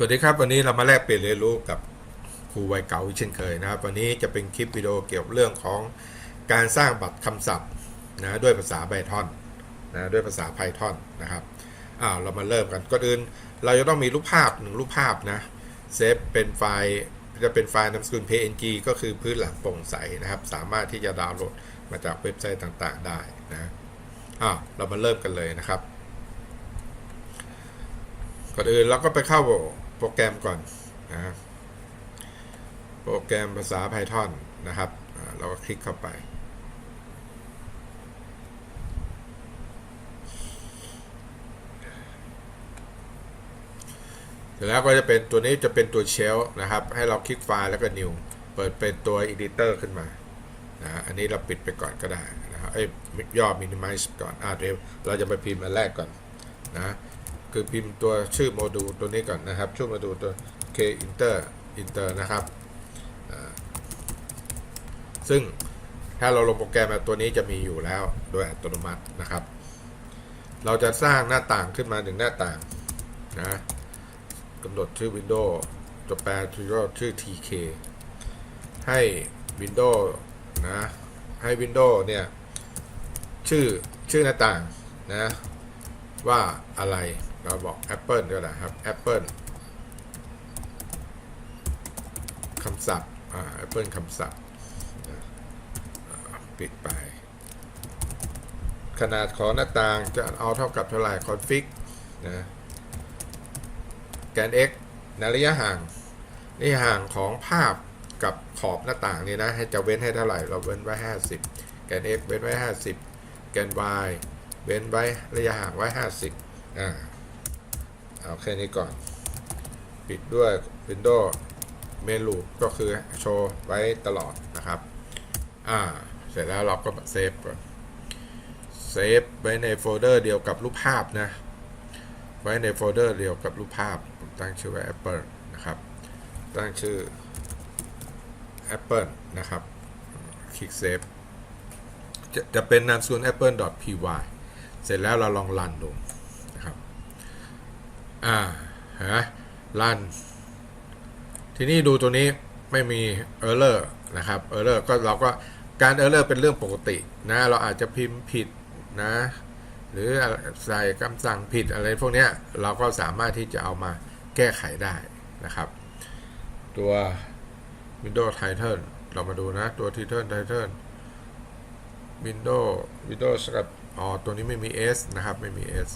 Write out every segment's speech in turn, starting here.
สวัสดีครับ วันนี้เรามาแลกเปลี่ยนเรียนรู้กับครูวัยเก่าเช่นเคยนะครับ วันนี้จะเป็นคลิปวิดีโอเกี่ยวกับเรื่องของการสร้างบัตรคำศัพท์นะด้วยภาษาไ y ทอนนะด้วยภาษา Python นะครับอ้าวเรามาเริ่มกันก่อนอื่น เราจะต้องมีรูปภาพหนึ่งรูปภาพนะเซฟเป็นไฟล์จะเป็นไฟล์นามสกุล PNG ก็คือพื้นหลังโปร่งใสนะครับ สามารถที่จะดาวน์โหลดมาจากเว็บไซต์ต่างๆ ได้นะอ้าวเรามาเริ่มกันเลยนะครับก่อนอื่นเราก็ไปเข้า โปรแกรมก่อนนะโปรแกรมภาษา Python นะครับเราก็คลิกเข้าไป เสร็จแล้วก็จะเป็นตัวนี้จะเป็นตัวเชลนะครับ ให้เราคลิกไฟล์แล้วก็ new เปิดเป็นตัว editor ขึ้นมานะอันนี้เราปิดไปก่อนก็ได้นะครับเอ้ยย่อ minimize ก่อนอ่าเดี๋ยวเราจะไปพิมพ์อันแรกก่อนนะ คือพิมพ์ตัวชื่อโมดูลตัวนี้ก่อนนะครับชื่อโมดูลตัว k inter inter นะครับ ซึ่งถ้าเราลงโปรแกรมแบบตัวนี้จะมีอยู่แล้วโดยอัตโนมัตินะครับ เราจะสร้างหน้าต่างขึ้นมาหนึ่งหน้าต่างนะกำหนดชื่อ Windows ตัวแปลชื่อชื่อ tk ให้ Windows นะให้ Windows เนี่ย ชื่อชื่อหน้าต่างนะ ว่าอะไร เราบอก Apple ก็ได้ครับ Apple คำศัพท์อ่า Apple คำศัพท์ปิดไป ขนาดของหน้าต่างจะเอาเท่ากับเท่าไหร่ config นะแกน x ในระยะห่างระยะห่างของภาพกับขอบหน้าต่างนี่นะให้จะเว้นให้เท่าไหร่เราเว้นไว้ 50 แกน x เว้นไว้ 50 แกน y เว้นไว้ระยะห่างไว้ 50อ่า เอาแค่นี้ก่อน ปิดด้วย Windows Main Loop ก็คือโชว์ไว้ตลอดนะครับ อ่า เสร็จแล้วเราก็เซฟก่อนเซฟไว้ในโฟลเดอร์เดียวกับรูปภาพนะ ไว้ในโฟลเดอร์เดียวกับรูปภาพ ผมตั้งชื่อไว้ Apple นะครับ ตั้งชื่อ Apple นะครับ คลิกเซฟจะจะเป็นนามสกุล apple.py เสร็จแล้วเราลองรันดู อ่าฮะรันทีนี้ดูตัวนี้ไม่มี error นะครับ error ก็เราก็การ error เป็นเรื่องปกตินะเราอาจจะพิมพ์ผิดนะ หรือใส่คำสั่งผิดอะไรพวกนี้เราก็สามารถที่จะเอามาแก้ไขได้นะครับ ตัว Windows Title เรามาดูนะ ตัว Title Title Windows Windows กับอ๋อตัวนี้ไม่มี S นะครับ ไม่มี S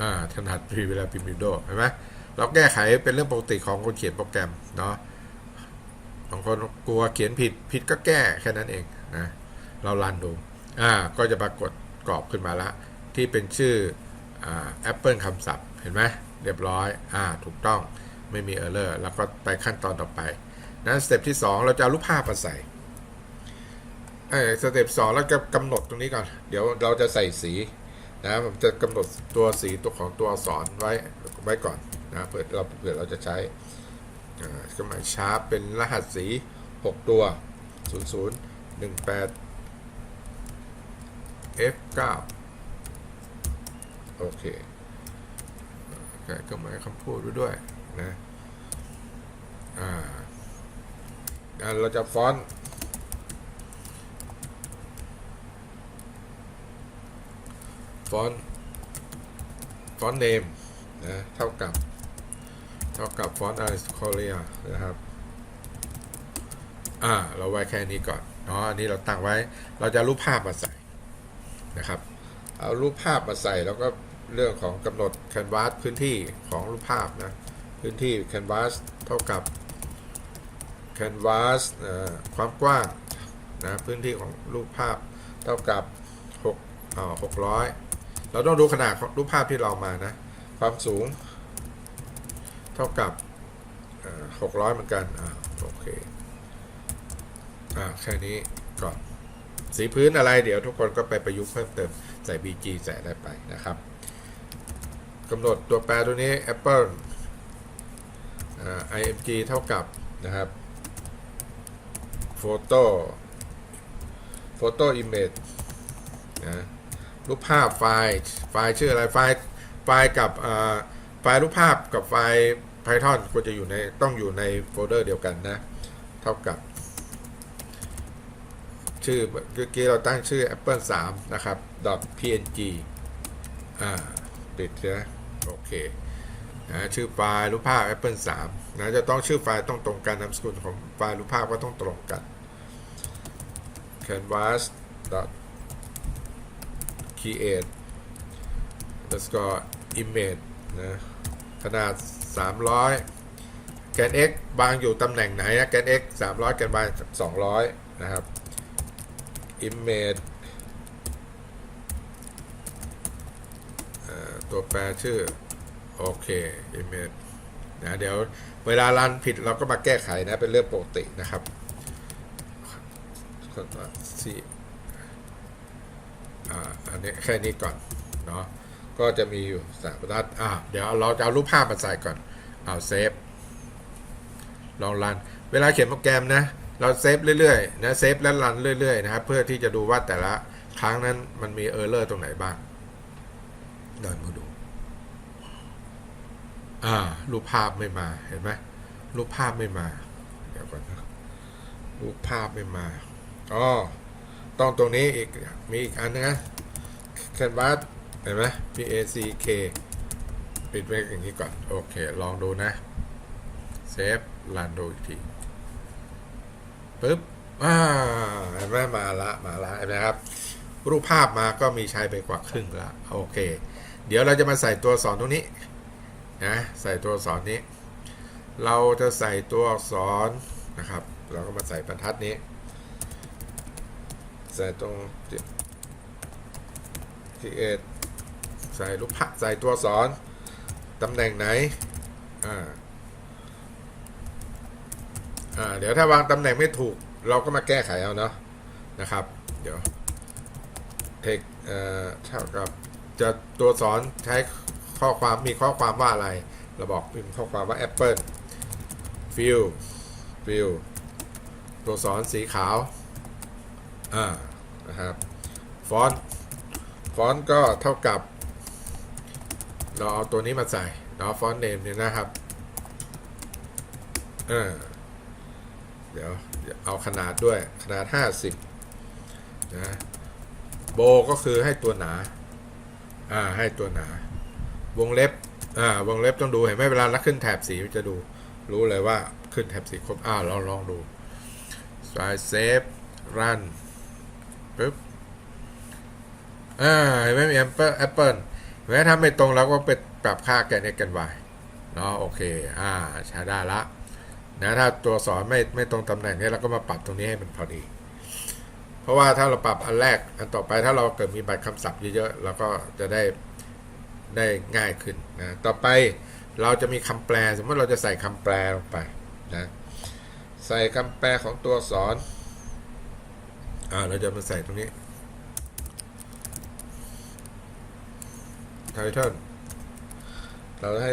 อ่าถนัดพิมพ์เวลาพิมพ์ Windows เห็นไหมเราแก้ไขเป็นเรื่องปกติของคนเขียนโปรแกรมเนาะบางคนกลัวเขียนผิดผิดก็แก้แค่นั้นเองนะเรารันดูอ่าก็จะปรากฏกรอบขึ้นมาล้วที่เป็นชื่ออ่า Apple คำศัพท์เห็นไหมเรียบร้อยอ่าถูกต้องไม่มี error แล้วก็ไปขั้นตอนต่อไปนั้นสเต็ปที่ 2 เราจะเอารูปภาพมาใส่เออสเต็ปสองเราจะกำหนดตรงนี้ก่อน เดี๋ยวเราจะใส่สี นะผมจะกำหนดตัวสีตัวของตัวอักษรไว้ไว้ก่อนนะเผื่อเราเผื่อเราจะใช้อ่าก็หมายชาร์ปเป็นรหัสสี 6 ตัว 00 18 F9 โอเคกก็หมายคำพูดด้วยนะอ่าอ่าเราจะฟอนต์ ฟอนต์ฟอนต์เนมนะเท่ากับ เท่ากับฟอนต์ไอซ์คอเรียนะครับ อ่า เราไว้แค่นี้ก่อนเนาะอันนี้เราตั้งไว้เราจะรูปภาพมาใส่นะครับ เอารูปภาพมาใส่แล้วก็เรื่องของกำหนดแคนวาสพื้นที่ของรูปภาพนะพื้นที่แคนวาสเท่ากับแคนวาสความกว้างนะพื้นที่ของรูปภาพเท่ากับ6อ่า600 เราต้องดูขนาดรูปภาพที่เรามานะ ความสูง เท่ากับหกร้อยเหมือนกันอ่าโอเคอ่าแค่นี้ก่อนสีพื้นอะไรเดี๋ยวทุกคนก็ไปประยุกต์เพิ่มเติม ใส่ BG ใส่ได้ไปนะครับกำหนดตัวแปรตัวนี้ Apple อ img เท่ากับนะครับ photo photo image นะ รูปภาพไฟล์ ไฟล์ชื่ออะไร ไฟล์ ไฟล์กับไฟล์รูปภาพกับไฟล์ Python ควรจะอยู่ในต้องอยู่ในโฟลเดอร์เดียวกันนะ เท่ากับ ชื่อเมื่อกี้เราตั้งชื่อ apple 3 นะครับ .png อ่าปิดนะโอเคนะชื่อไฟล์รูปภาพ apple 3นะจะต้องชื่อไฟล์ต้องตรงกันนามสกุลของไฟล์รูปภาพก็ต้องตรงกัน canvas create แล้วก็ image นะขนาด 300 แกน x บางอยู่ตำแหน่งไหนนะแกน x 300 แกน y 200 นะครับ image ตัวแปรชื่อ โอเค image นะเดี๋ยวเวลารันผิดเราก็มาแก้ไขนะ เป็นเรื่องปกตินะครับ อันนี้แค่นี้ก่อนเนาะก็จะมีอยู่สามบรรทัดอ่าเดี๋ยวเราจะเอารูปภาพมาใส่ก่อนเอาเซฟลองรัน เวลาเขียนโปรแกรมนะเราเซฟเรื่อยๆนะเซฟและรันเรื่อยๆนะครับเพื่อที่จะดูว่าแต่ละครั้งนั้นมันมีเออร์เลอร์ตรงไหนบ้างเดินมาดูอ่ารูปภาพไม่มาเห็นไหมรูปภาพไม่มาเดี๋ยวก่อนนะรูปภาพไม่มาอ๋อต้องตรงนี้อีกมีอีกอันนึ งนะ Canvas เห็นไหม P A C K ปิดไว้อย่างนี้ก่อน โอเค ลองดูนะเซฟรันดูอีกทีปึ๊บอ่าเห็นไหมมาละมาละเห็นไหมครับ รูปภาพมาก็มีใช้ไปกว่าครึ่งละโอเค เดี๋ยวเราจะมาใส่ตัวอักษรตรงนี้นะใส่ตัวอักษรนี้ เราจะใส่ตัวอักษรนะครับ เราก็มาใส่บรรทัดนี้ ใส่ตรง ทีเอใส่รูปภาพใส่ตัวสอักษรตำแหน่งไหน อ่า อ่า เดี๋ยวถ้าวางตำแหน่งไม่ถูก เราก็มาแก้ไขเอาเนาะ นะครับ เดี๋ยวเทคเอ่อ เท่ากับ จะตัวสอนใช้ข้อความ มีข้อความว่าอะไร เราบอกพิมพ์ข้อความว่า Apple Fill Fill ตัวสอนสีขาว อ่า นะครับ ฟอนต์ ฟอนต์ก็เท่ากับ เราเอาตัวนี้มาใส่เนาะฟอนต์เนมเนี่ยนะครับเออเดี๋ยวเอาขนาดด้วยขนาด 50นะโบก็คือให้ตัวหนาอ่าให้ตัวหนา วงเล็บอ่าวงเล็บต้องดูเห็นไหมเวลาเราขึ้นแถบสีมันจะดู รู้เลยว่าขึ้นแถบสีครบอ่าลองลองดูสายเซฟรันปึ๊บ อ่าเห็นไหมมีแอปเปิลแอปเปิลเห็นไหมถ้าไม่ตรงเราก็ไปปรับค่าแกน x กัน y เนาะโอเคอ่าใช้ได้ละนะถ้าตัวสอนไม่ไม่ตรงตำแหน่งนี้เราก็มาปรับตรงนี้ให้มันพอดี เพราะว่าถ้าเราปรับอันแรกอันต่อไปถ้าเราเกิดมีบัตรคำศัพท์เยอะๆเราก็จะได้ได้ง่ายขึ้นนะต่อไปเราจะมีคำแปล สมมติเราจะใส่คำแปลลงไปนะใส่คำแปลของตัวสอนอ่าเราจะมาใส่ตรงนี้ title เราให้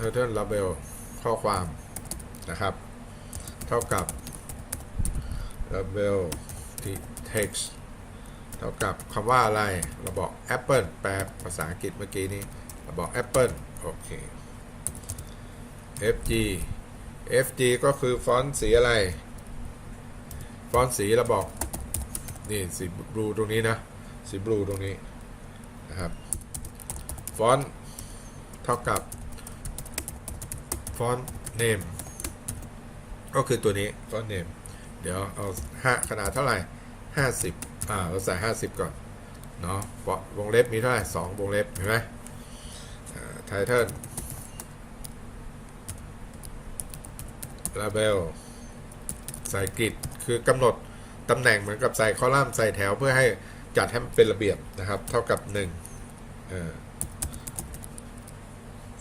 title label ข้อความนะครับ เท่ากับ label text เท่ากับคำว่าอะไร เราบอก apple แปลภาษาอังกฤษเมื่อกี้นี้ เราบอก apple โอเค fg fg ก็คือฟอนต์สีอะไร ฟอนต์สีเราบอก นี่สีบลูตรงนี้นะ สีบลูตรงนี้นะครับ ฟอนต์เท่ากับฟอนต์ name ก็คือตัวนี้ฟอนต์ name เดี๋ยวเอาห้าขนาดเท่าไหร่ 50อ่าเราใส่ 50 ก่อนเนาะวงเล็บมีเท่าไหร่ 2 วงเล็บเห็นไหมไทเทิล label ใส่กริดคือกำหนดตำแหน่งเหมือนกับใส่คอลัมน์ใส่แถวเพื่อให้จัดให้มันเป็นระเบียบนะครับ เท่ากับ1เออ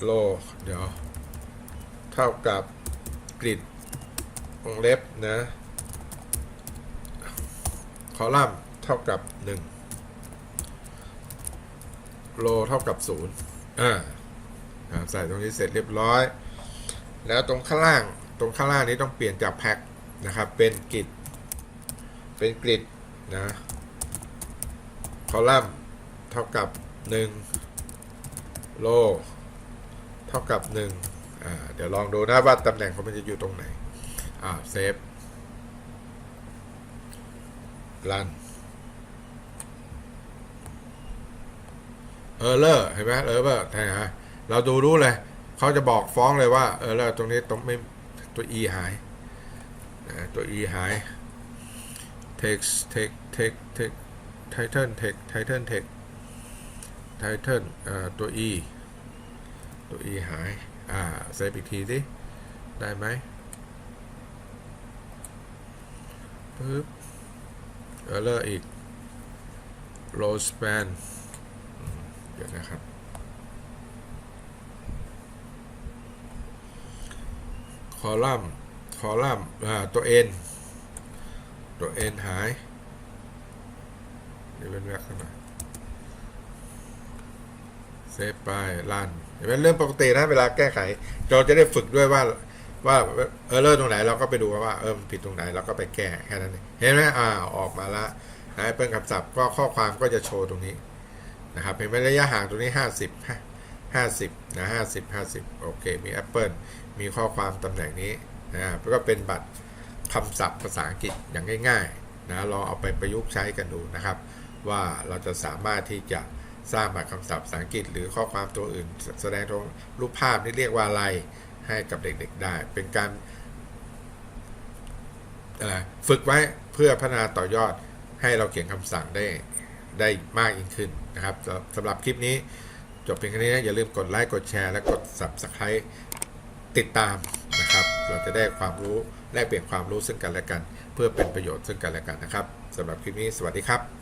โลเดี๋ยว เท่ากับกริดวงเล็บนะ คอลัมน์เท่ากับ 1 โลเท่ากับ 0 อ่าใส่ตรงนี้เสร็จเรียบร้อย แล้วตรงข้างล่าง ตรงข้างล่างนี้ต้องเปลี่ยนจากแพ็คนะครับ เป็นกริด เป็นกริดนะ คอลัมน์เท่ากับ 1 โล เท่ากับหนึ่งอ่าเดี๋ยวลองดูนะว่าตำแหน่งของมันจะอยู่ตรงไหนอ่าเซฟรันเออเลอร์เห็นไหมเออเลอร์ใช่ฮะเราดูรู้เลยเขาจะบอกฟ้องเลยว่าเออเลอร์ตรงนี้ตรงไม่ตัว e หายตัว e หาย text text text text title text title text title ตัว e ตัว e หาย อ่าเซฟอีกทีสิ ได้ไหมปึ๊บเออเลอร์อีก low span เดี๋ยวนะครับ คอลัมน์ คอลัมน์ อ่า ตัว n ตัว n หายเดี๋ยวเป็นแวกขึ้น มาเซฟไปรันเห็นเรื่องปกตินะเวลาแก้ไข เราจะได้ฝึกด้วยว่าว่าเออเลอร์ตรงไหนเราก็ไปดูว่าเออมันผิดตรงไหนเราก็ไปแก้แค่นั้นเองเห็นไหมอ่าออกมาละนะเปิ้ลคำศัพท์ก็ข้อความก็จะโชว์ตรงนี้นะครับเห็นไหมระยะห่างตรงนี้ 50 50นะ50 50โอเคมีแอปเปิลมีข้อความตำแหน่งนี้นะแล้วก็เป็นบัตรคำศัพท์ภาษาอังกฤษอย่างง่ายๆนะลองเอาไปประยุกต์ใช้กันดูนะครับ ว่าเราจะสามารถที่จะ สร้างบัตรคำศัพท์ภาษาอังกฤษ หรือข้อความตัวอื่น แสดงตรงรูปภาพนี่เรียกว่าอะไรให้กับเด็กๆได้ เป็นการฝึกไว้เพื่อพัฒนาต่อยอดให้เราเขียนคำสั่งได้ได้มากยิ่งขึ้นนะครับสำหรับสำหรับคลิปนี้จบเพียงแค่นี้นะอย่าลืมกดไลค์กดแชร์และกด Subscribe ติดตามนะครับ เราจะได้ความรู้แลกเปลี่ยนความรู้ซึ่งกันและกัน เพื่อเป็นประโยชน์ซึ่งกันและกันนะครับสำหรับคลิปนี้สวัสดีครับ